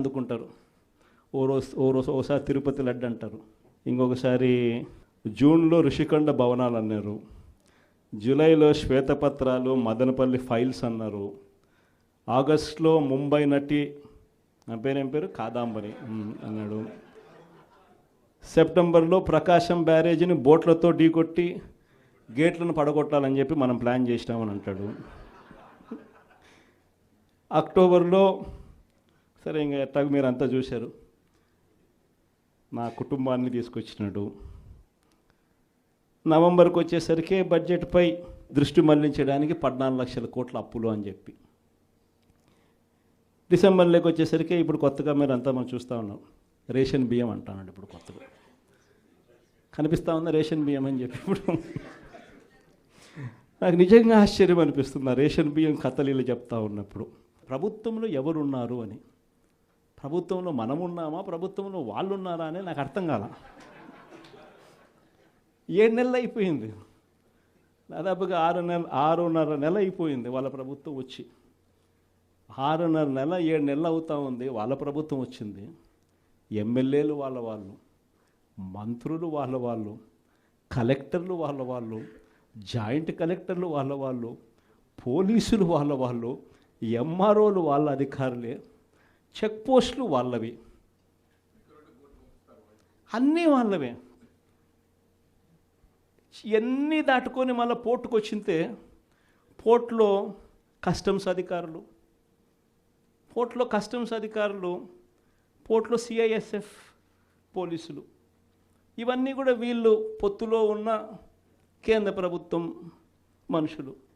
అందుకుంటారు. ఓ రోజు ఓ రోజు ఒకసారి తిరుపతి లడ్డు అంటారు. ఇంకొకసారి జూన్లో ఋషికొండ భవనాలు అన్నారు. జూలైలో శ్వేతపత్రాలు మదనపల్లి ఫైల్స్ అన్నారు. ఆగస్టులో ముంబై నటి నా పేరేం పేరు? కాదాంబరి. అన్నాడు. సెప్టెంబర్లో ప్రకాశం బ్యారేజీని బోట్లతో ఢీకొట్టి గేట్లను పడగొట్టాలని చెప్పి మనం ప్లాన్ చేసినామని అంటాడు. అక్టోబర్లో సరే ఇంకా ఎట్టాగ మీరు అంతా చూశారు. నా కుటుంబాన్ని తీసుకొచ్చినాడు. నవంబర్కి వచ్చేసరికి బడ్జెట్పై దృష్టి మళ్ళించడానికి పద్నాలుగు లక్షల కోట్ల అప్పులు అని చెప్పి. డిసెంబర్లోకి వచ్చేసరికి ఇప్పుడు కొత్తగా మీరు అంతా మనం చూస్తూ ఉన్నాం. రేషన్ బియ్యం అంటానండి ఇప్పుడు కొత్తగా. కనిపిస్తూ ఉందా రేషన్ బియ్యం అని చెప్పి ఇప్పుడు? నాకు నిజంగా ఆశ్చర్యం అనిపిస్తుంది. రేషన్ బియ్యం కథలీలు చెప్తా ఉన్నప్పుడు. ప్రభుత్వంలో ఎవరున్నారు అని. ప్రభుత్వంలో మనం ఉన్నామా ప్రభుత్వంలో వాళ్ళు ఉన్నారా అని నాకు అర్థం కాల. ఏడు నెలలు అయిపోయింది. దాదాపుగా ఆరు నెల ఆరున్నర నెల అయిపోయింది వాళ్ళ ప్రభుత్వం వచ్చి. ఆరున్నర నెల ఏడు నెలలు అవుతా ఉంది వాళ్ళ ప్రభుత్వం వచ్చింది. ఎమ్మెల్యేలు వాళ్ళ వాళ్ళు మంత్రులు వాళ్ళ వాళ్ళు కలెక్టర్లు వాళ్ళ వాళ్ళు జాయింట్ కలెక్టర్లు వాళ్ళ వాళ్ళు పోలీసులు వాళ్ళ వాళ్ళు ఎంఆర్ఓలు వాళ్ళ అధికారులే చెక్ పోస్టులు వాళ్ళవి. అన్నీ వాళ్ళవే. ఇవన్నీ దాటుకొని మళ్ళీ పోర్టుకు వచ్చింతే పోర్ట్లో కస్టమ్స్ అధికారులు పోర్ట్లో కస్టమ్స్ అధికారులు పోర్ట్లో సిఐఎస్ఎఫ్ పోలీసులు. ఇవన్నీ కూడా వీళ్ళు పొత్తులో ఉన్న కేంద్ర ప్రభుత్వం మనుషులు.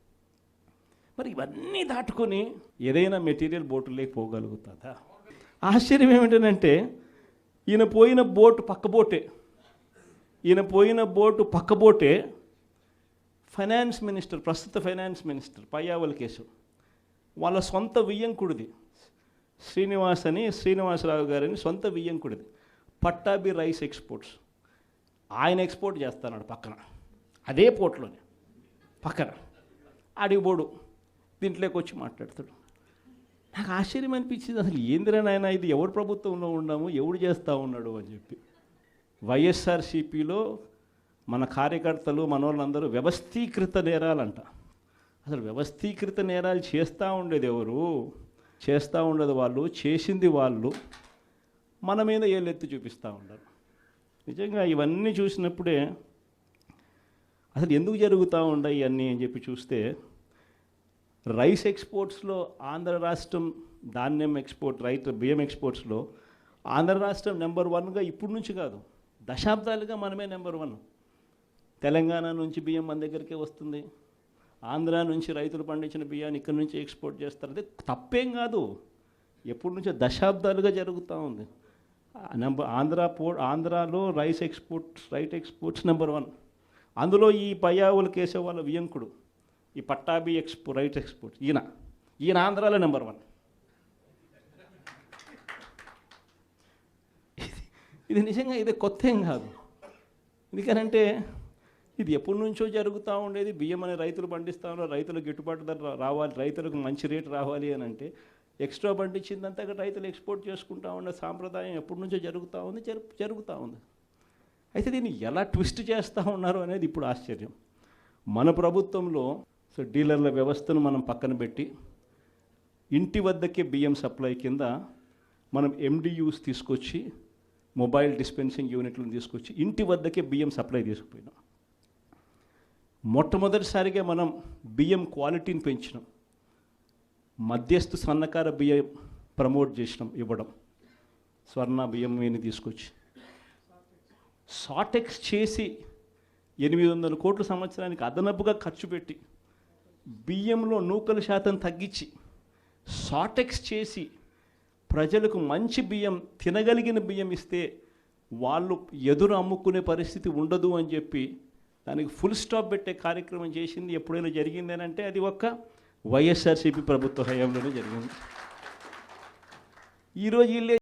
మరి ఇవన్నీ దాటుకొని ఏదైనా మెటీరియల్ బోటులోకి పోగలుగుతుందా ఆశ్చర్యం ఏమిటంటే ఈయన పోయిన బోటు పక్క బోటే. ఈయన పోయిన బోటు పక్క బోటే ఫైనాన్స్ మినిస్టర్ ప్రస్తుత ఫైనాన్స్ మినిస్టర్ పయ్యావల కేసు వాళ్ళ సొంత వియ్యంకుడిది. శ్రీనివాస్ అని శ్రీనివాసరావు గారని సొంత వియ్యంకుడిది. Pattabhi rice exports. ఆయన ఎక్స్పోర్ట్ చేస్తాడు పక్కన. అదే పోర్ట్లోనే. పక్కన. అడిగిపోడు దీంట్లోకి వచ్చి మాట్లాడతాడు. నాకు ఆశ్చర్యం అనిపించింది అసలు ఏందిరా నాయన ఇది? ఎవరు ప్రభుత్వంలో ఉన్నాము? ఎవడు చేస్తూ ఉన్నాడు అని చెప్పి. వైఎస్ఆర్సీపీలో మన కార్యకర్తలు మనోళ్ళందరూ వ్యవస్థీకృత నేరాలంట. అసలు వ్యవస్థీకృత నేరాలు చేస్తూ ఉండేది ఎవరు? చేస్తూ ఉండేది వాళ్ళు చేసింది వాళ్ళు. మన మీద ఏళ్ళెత్తి చూపిస్తూ ఉండరు. నిజంగా ఇవన్నీ చూసినప్పుడే అసలు ఎందుకు జరుగుతూ ఉన్నాయి ఇవన్నీ అని చెప్పి చూస్తే రైస్ ఎక్స్పోర్ట్స్లో ఆంధ్ర రాష్ట్రం ధాన్యం ఎక్స్పోర్ట్ రైట్ బియ్యం ఎక్స్పోర్ట్స్లో ఆంధ్ర రాష్ట్రం నెంబర్ వన్గా ఇప్పుడు నుంచి కాదు దశాబ్దాలుగా మనమే నెంబర్ వన్. తెలంగాణ నుంచి బియ్యం మన దగ్గరికే వస్తుంది. ఆంధ్ర నుంచి రైతులు పండించిన బియ్యాన్ని ఇక్కడ నుంచి ఎక్స్పోర్ట్ చేస్తారు. అదే తప్పేం కాదు ఎప్పటి నుంచో దశాబ్దాలుగా జరుగుతూ ఉంది. నెంబర్ ఆంధ్ర పో ఆంధ్రాలో rice exports right exports number one. అందులో ఈ పయ్యావుల కేసే వాళ్ళ వియంకుడు ఈ పట్టాభి ఎక్స్పో రైట్ ఎక్స్పోర్ట్ ఈయన. ఈయన ఆంధ్రాలో నెంబర్ వన్. ఇది నిజంగా ఇది కొత్త ఏం కాదు. ఎందుకనంటే ఇది ఎప్పటి నుంచో జరుగుతూ ఉండేది. బియ్యం అనే రైతులు పండిస్తూ ఉన్నారు. రైతులకు గిట్టుబాటు ధర రావాలి. రైతులకు మంచి రేటు రావాలి అని అంటే ఎక్స్ట్రా పండించిందంతా రైతులు ఎక్స్పోర్ట్ చేసుకుంటా ఉండే సాంప్రదాయం ఎప్పటి నుంచో జరుగుతూ ఉంది జరుపు జరుగుతూ ఉంది. అయితే దీన్ని ఎలా ట్విస్ట్ చేస్తూ ఉన్నారు అనేది ఇప్పుడు ఆశ్చర్యం. మన ప్రభుత్వంలో సో డీలర్ల వ్యవస్థను మనం పక్కన పెట్టి ఇంటి వద్దకే బియ్యం సప్లై కింద మనం ఎండియూస్ తీసుకొచ్చి మొబైల్ డిస్పెన్సింగ్ యూనిట్లను తీసుకొచ్చి ఇంటి వద్దకే బియ్యం సప్లై తీసుకుపోయినాం. మొట్టమొదటిసారిగా మనం బియ్యం క్వాలిటీని పెంచినాం. మధ్యస్థు సన్నకార బియ్యం ప్రమోట్ చేసినాం ఇవ్వడం. స్వర్ణ బియ్యం మీద తీసుకొచ్చి. షార్టెక్స్ చేసి ఎనిమిది వందల కోట్ల సంవత్సరానికి అదనపుగా ఖర్చు పెట్టి బియ్యంలో నూకల శాతం తగ్గించి షార్టెక్స్ చేసి ప్రజలకు మంచి బియ్యం తినగలిగిన బియ్యం ఇస్తే వాళ్ళు ఎదురు అమ్ముకునే పరిస్థితి ఉండదు అని చెప్పి దానికి ఫుల్ స్టాప్ పెట్టే కార్యక్రమం చేసింది ఎప్పుడైనా జరిగింది అంటే అది ఒక్క వైఎస్ఆర్సీపీ ప్రభుత్వ హయాంలోనే జరిగింది. ఈరోజు వీళ్ళే